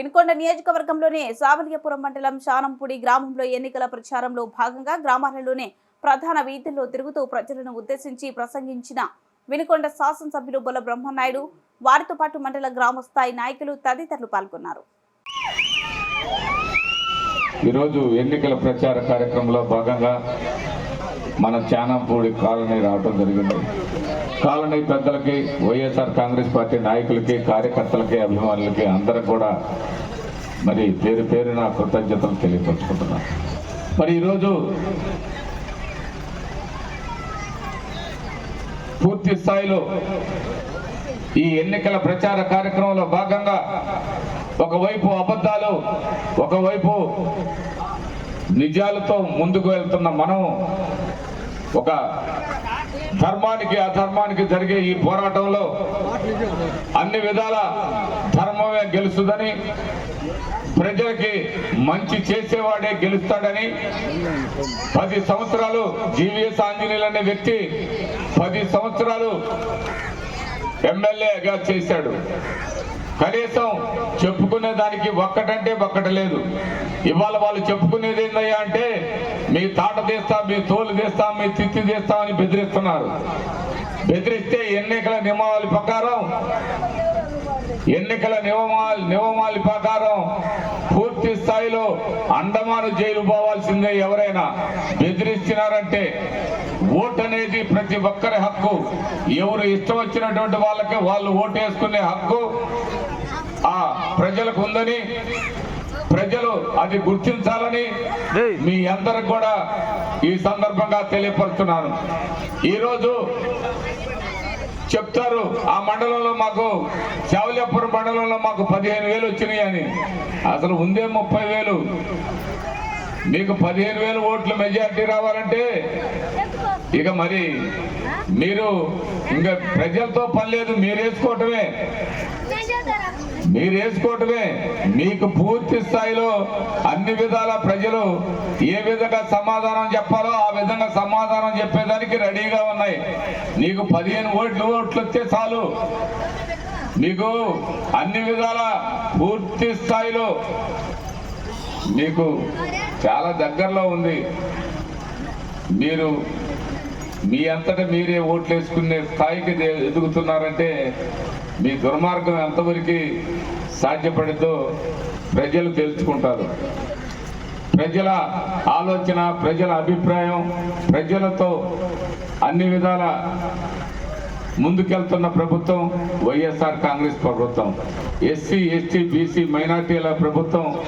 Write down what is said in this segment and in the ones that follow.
వినుకొండ నియోజకవర్గంలోని సావలియపురం మండలం శానంపూడి గ్రామంలో ఎన్నికల ప్రచారంలో భాగంగా గ్రామాలలోనే ప్రధాన వీధుల్లో తిరుగుతూ ప్రజలను ఉద్దేశించి ప్రసంగించిన వినుకొండ శాసనసభ్యులు బొల బ్రహ్మనాయుడు వారితో పాటు మండల గ్రామ స్థాయి నాయకులు తదితరులు పాల్గొన్నారు. ఈరోజు ఎన్నికల ప్రచార కార్యక్రమంలో భాగంగా మన చానంపూడి కాలనీ రావడం జరిగింది. కాలనీ పెద్దలకి వైఎస్ఆర్ కాంగ్రెస్ పార్టీ నాయకులకి కార్యకర్తలకి అభిమానులకి అందరూ కూడా మరి పేరు పేరున కృతజ్ఞతలు తెలియపరుచుకుంటున్నాను. మరి ఈరోజు పూర్తి స్థాయిలో ఈ ఎన్నికల ప్రచార కార్యక్రమంలో భాగంగా ఒకవైపు అబద్ధాలు ఒకవైపు నిజాలతో ముందుకు వెళ్తున్న మనం ఒక ధర్మానికి అధర్మానికి జరిగే ఈ పోరాటంలో అన్ని విధాల ధర్మమే గెలుస్తుందని ప్రజలకి మంచి చేసేవాడే గెలుస్తాడని పది సంవత్సరాలు జీవీఎస్ ఆంజనేయులు అనే వ్యక్తి పది సంవత్సరాలు ఎమ్మెల్యేగా చేశాడు. కనీసం చెప్పుకునే దానికి ఒక్కటంటే ఒక్కట లేదు ఇవాళ వాళ్ళు చెప్పుకునేది ఏందయ్యా అంటే మీ తాట తీస్తా మీ తోలు తీస్తా మీ తిత్తి తీస్తామని బెదిరిస్తున్నారు. బెదిరిస్తే ఎన్నికల నియమావళి ప్రకారం ఎన్నికల నియమాలు నియమావళి ప్రకారం పూర్తి స్థాయిలో అండమాను జైలు పోవాల్సిందే ఎవరైనా. బెదిరిస్తున్నారంటే ఓటు అనేది ప్రతి ఒక్కరి హక్కు. ఎవరు ఇష్టం వచ్చినటువంటి వాళ్ళకి వాళ్ళు ఓటు వేసుకునే హక్కు ఆ ప్రజలకు ఉందని ప్రజలు అది గుర్తించాలని మీ అందరికి కూడా ఈ సందర్భంగా తెలియపరుస్తున్నాను. ఈరోజు చెప్తారు ఆ మండలంలో మాకు శావల్యాపురం మండలంలో మాకు పదిహేను వేలు వచ్చినాయి అని. అసలు ఉందే ముప్పై వేలు. మీకు పదిహేను వేలు ఓట్ల మెజార్టీ రావాలంటే ఇక మరి మీరు ఇంకా ప్రజలతో పని లేదు మీరు వేసుకోవటమే. మీరు వేసుకోవటమే. మీకు పూర్తి స్థాయిలో అన్ని విధాల ప్రజలు ఏ విధంగా సమాధానం చెప్పాలో ఆ విధంగా సమాధానం చెప్పేదానికి రెడీగా ఉన్నాయి. నీకు పదిహేను ఓట్లు ఓట్లు వస్తే చాలు. నీకు అన్ని విధాల పూర్తి స్థాయిలో మీకు చాలా దగ్గరలో ఉంది. మీరు మీ అంతటా మీరే ఓట్లు వేసుకునే స్థాయికి ఎదుగుతున్నారంటే మీ దుర్మార్గం ఎంతవరకు సాధ్యపడిద్దో ప్రజలు తెలుసుకుంటారు. ప్రజల ఆలోచన ప్రజల అభిప్రాయం ప్రజలతో అన్ని విధాల ముందుకెళ్తున్న ప్రభుత్వం వైఎస్ఆర్ కాంగ్రెస్ ప్రభుత్వం. ఎస్సీ ఎస్టీ బీసీ మైనార్టీల ప్రభుత్వం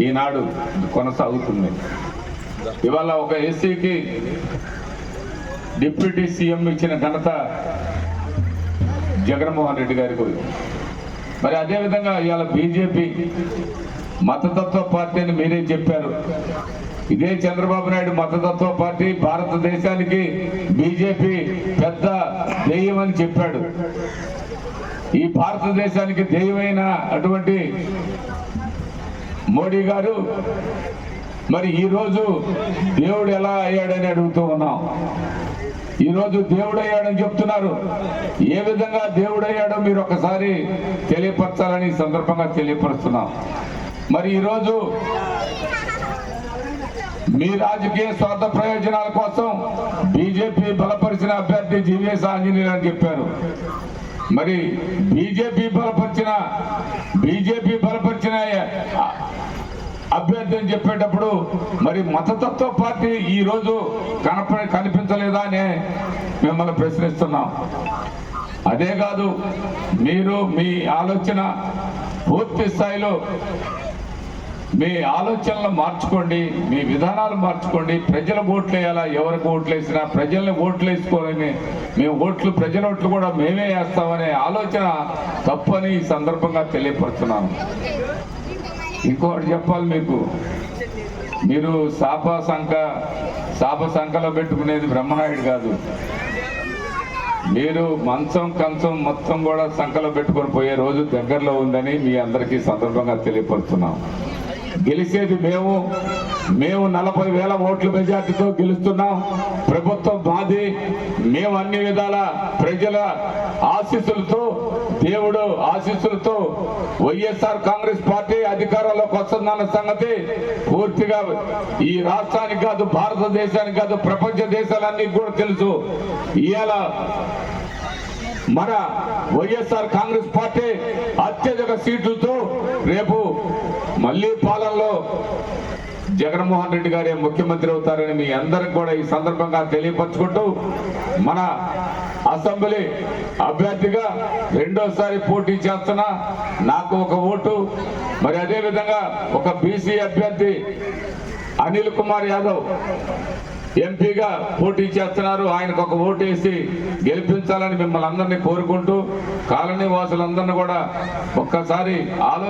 ఈనాడు కొనసాగుతుంది. ఇవాళ ఒక ఎస్సీకి డిప్యూటీ సీఎం ఇచ్చిన ఘనత జగన్మోహన్ రెడ్డి గారికి మరి అదేవిధంగా ఇవాళ బీజేపీ మతతత్వ పార్టీ అని మీరే చెప్పారు. ఇదే చంద్రబాబు నాయుడు మతతత్వ పార్టీ భారతదేశానికి బీజేపీ పెద్ద దెయ్యం అని చెప్పాడు. ఈ భారతదేశానికి దెయ్యమైన అటువంటి మోడీ గారు మరి ఈరోజు దేవుడు ఎలా అయ్యాడని అడుగుతూ ఉన్నాం. ఈరోజు దేవుడయ్యాడని చెప్తున్నారు. ఏ విధంగా దేవుడయ్యాడో మీరు ఒకసారి తెలియపరచాలని సందర్భంగా తెలియపరుస్తున్నాం. మరి ఈరోజు మీ రాజకీయ స్వార్థ ప్రయోజనాల కోసం బీజేపీ బలపరిచిన అభ్యర్థి జీవీఎస్ ఆంజనేయులు అని చెప్పారు. మరి బీజేపీ బలపరిచిన బీజేపీ బలపరిచిన అభ్యర్థి అని చెప్పేటప్పుడు మరి మతతత్వ పార్టీ ఈ రోజు కనప కనిపించలేదా అని మిమ్మల్ని ప్రశ్నిస్తున్నాం. అదే కాదు మీరు మీ ఆలోచన పూర్తి స్థాయిలో మీ ఆలోచనలు మార్చుకోండి మీ విధానాలు మార్చుకోండి. ప్రజలు ఓట్లు వేయాలా? ఎవరికి ఓట్లు వేసినా? ప్రజల్ని ఓట్లు వేసుకోవాలని మేము ఓట్లు ప్రజల ఓట్లు కూడా మేమే వేస్తామనే ఆలోచన తప్పని ఈ సందర్భంగా తెలియపరుస్తున్నాను. ఇంకోటి చెప్పాలి మీకు. మీరు శాప సంఖ శాప సంఖలో పెట్టుకునేది బ్రహ్మనాయుడు కాదు. మీరు మంచం కంచం మొత్తం కూడా సంఖలో పెట్టుకొని పోయే రోజు దగ్గరలో ఉందని మీ అందరికీ సందర్భంగా తెలియపరుస్తున్నాం. గెలిచేది మేము మేము నలభై వేల ఓట్ల మెజార్టీతో గెలుస్తున్నాం. ప్రభుత్వం మాది మేము అన్ని విధాల ప్రజల ఆశీస్సులతో దేవుడు ఆశీస్సులతో వైఎస్ఆర్ కాంగ్రెస్ పార్టీ అధికారంలోకి వస్తుందన్న సంగతి పూర్తిగా ఈ రాష్ట్రానికి కాదు భారతదేశానికి కాదు ప్రపంచ దేశాలన్నీ కూడా తెలుసు. ఇవాళ మన వైఎస్ఆర్ కాంగ్రెస్ పార్టీ అత్యధిక సీట్లతో రేపు మళ్ళీ పాలనలో జగన్మోహన్ రెడ్డి గారే ముఖ్యమంత్రి అవుతారని మీ అందరికి కూడా ఈ సందర్భంగా తెలియపరచుకుంటూ మన అసెంబ్లీ అభ్యర్థిగా రెండోసారి పోటీ చేస్తున్న నాకు ఒక ఓటు మరి అదేవిధంగా ఒక బీసీ అభ్యర్థి అనిల్ కుమార్ యాదవ్ ఎంపీగా పోటీ చేస్తున్నారు. ఆయనకు ఒక ఓటు వేసి గెలిపించాలని మిమ్మల్ని అందరినీ కోరుకుంటూ కాలనీ వాసులందరినీ కూడా ఒక్కసారి ఆలో